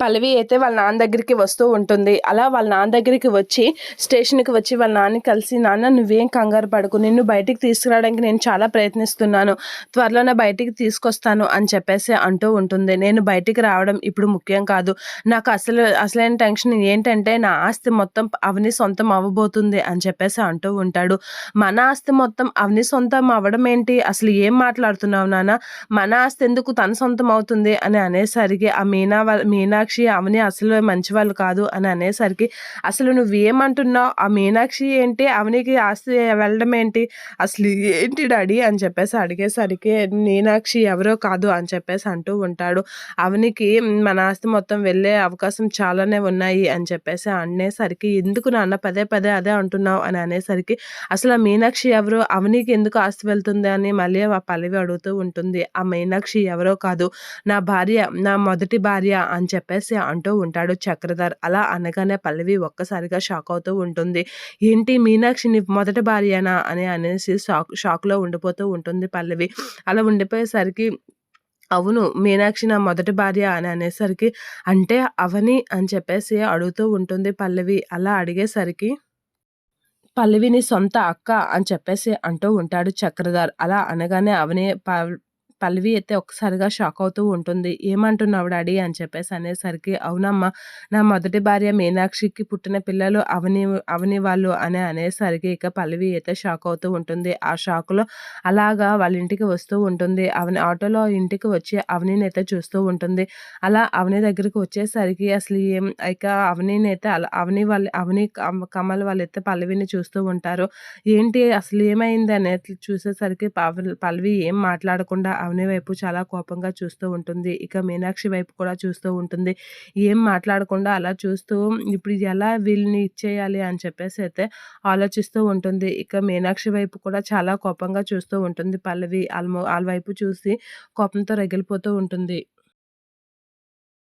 పల్లవి అయితే వాళ్ళ నాన్న దగ్గరికి వస్తూ ఉంటుంది. అలా వాళ్ళ నాన్న దగ్గరికి వచ్చి స్టేషన్కి వచ్చి వాళ్ళ నాన్న కలిసి నాన్న నువ్వేం కంగారు పడుకు. నిన్ను బయటికి తీసుకురావడానికి నేను చాలా ప్రయత్నిస్తున్నాను. త్వరలోనే బయటికి తీసుకొస్తాను అని చెప్పేసి అంటూ ఉంటుంది. నేను బయటికి రావడం ఇప్పుడు ముఖ్యం కాదు. నాకు అసలు అసలైన టెన్షన్ ఏంటంటే నా ఆస్తి మొత్తం అవని సొంతం అవ్వబోతుంది అని చెప్పేసి అంటూ ఉంటాడు. మన ఆస్తి మొత్తం అవని సొంతం అవ్వడం ఏంటి? అసలు ఏం మాట్లాడుతున్నావు నాన్న? మన ఆస్తి ఎందుకు తన సొంతం అవుతుంది? అని అనేసరికి ఆ మీనా వాళ్ళ మీనాక్షి అవని అసలు మంచి వాళ్ళు కాదు అని అనేసరికి అసలు నువ్వు ఏమంటున్నావు? ఆ మీనాక్షి ఏంటి? అవనికి ఆస్తి వెళ్ళడం ఏంటి? అసలు ఏంటి డాడీ? అని చెప్పేసి అడిగేసరికి మీనాక్షి ఎవరో కాదు అని చెప్పేసి అంటూ ఉంటాడు. అవనికి మన ఆస్తి మొత్తం వెళ్ళే అవకాశం చాలానే ఉన్నాయి అని చెప్పేసి అనేసరికి ఎందుకు నాన్న? పదే పదే అదే అంటున్నావు అని అనేసరికి అసలు ఆ మీనాక్షి ఎవరు? అవనికి ఎందుకు ఆస్తి వెళ్తుంది? అని మళ్ళీ ఆ పల్లవి అడుగుతూ ఉంటుంది. ఆ మీనాక్షి ఎవరో కాదు. నా భార్య నా మొదటి భార్య అని చెప్పేసి అంటూ ఉంటాడు చక్రధర్. అలా అనగానే పల్లవి ఒక్కసారిగా షాక్ అవుతూ ఉంటుంది. ఏంటి మీనాక్షిని మొదటి భార్యనా? అని అనేసి షాక్ షాక్లో ఉండిపోతూ ఉంటుంది పల్లవి. అలా ఉండిపోయేసరికి అవును మీనాక్షి నా మొదటి భార్య అని అనేసరికి అంటే అవని అని చెప్పేసి అడుగుతూ ఉంటుంది పల్లవి. అలా అడిగేసరికి పల్లవిని సొంత అక్క అని చెప్పేసి అంటూ ఉంటాడు చక్రధర్. అలా అనగానే అవని ప- పల్లవి అయితే ఒక్కసారిగా షాక్ అవుతూ ఉంటుంది. ఏమంటున్నావు డాడీ? అని చెప్పేసి అనేసరికి అవునమ్మా నా మొదటి భార్య మీనాక్షికి పుట్టిన పిల్లలు అవని అవని వాళ్ళు అని అనేసరికి ఇక పల్లవి అయితే షాక్ అవుతూ ఉంటుంది. ఆ షాక్లో అలాగా వాళ్ళ ఇంటికి వస్తూ ఉంటుంది. అవని ఆటోలో ఇంటికి వచ్చి అవనిని అయితే చూస్తూ ఉంటుంది. అలా అవని దగ్గరికి వచ్చేసరికి అసలు ఏం ఇక అవనిని అయితే అలా అవని వాళ్ళు అవని కమల్ వాళ్ళైతే పల్లవిని చూస్తూ ఉంటారు. ఏంటి అసలు ఏమైంది అనేది చూసేసరికి పవ- పల్లవి ఏం మాట్లాడకుండా అవని వైపు చాలా కోపంగా చూస్తూ ఉంటుంది. ఇక మీనాక్షి వైపు కూడా చూస్తూ ఉంటుంది. ఏం మాట్లాడకుండా అలా చూస్తూ ఇప్పుడు ఇది ఎలా వీళ్ళని ఇచ్చేయాలి అని చెప్పేసి అయితే ఆలోచిస్తూ ఉంటుంది. ఇక మీనాక్షి వైపు కూడా చాలా కోపంగా చూస్తూ ఉంటుంది. పల్లవి వాళ్ళ వైపు చూసి కోపంతో రగిలిపోతూ ఉంటుంది.